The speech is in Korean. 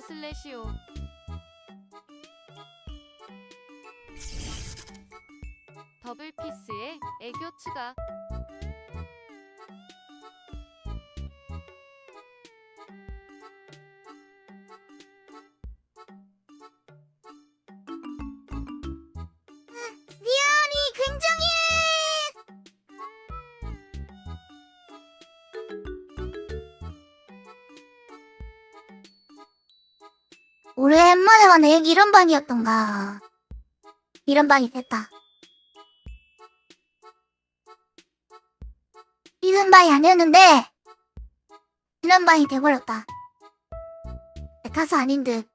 슬래시오. 더블 피스에 애교 추가 오랜만에 가네 이런 방이었던가. 이런 방이 됐다. 이런 방이 아니었는데 이런 방이 돼버렸다. 내 탓은 아닌 듯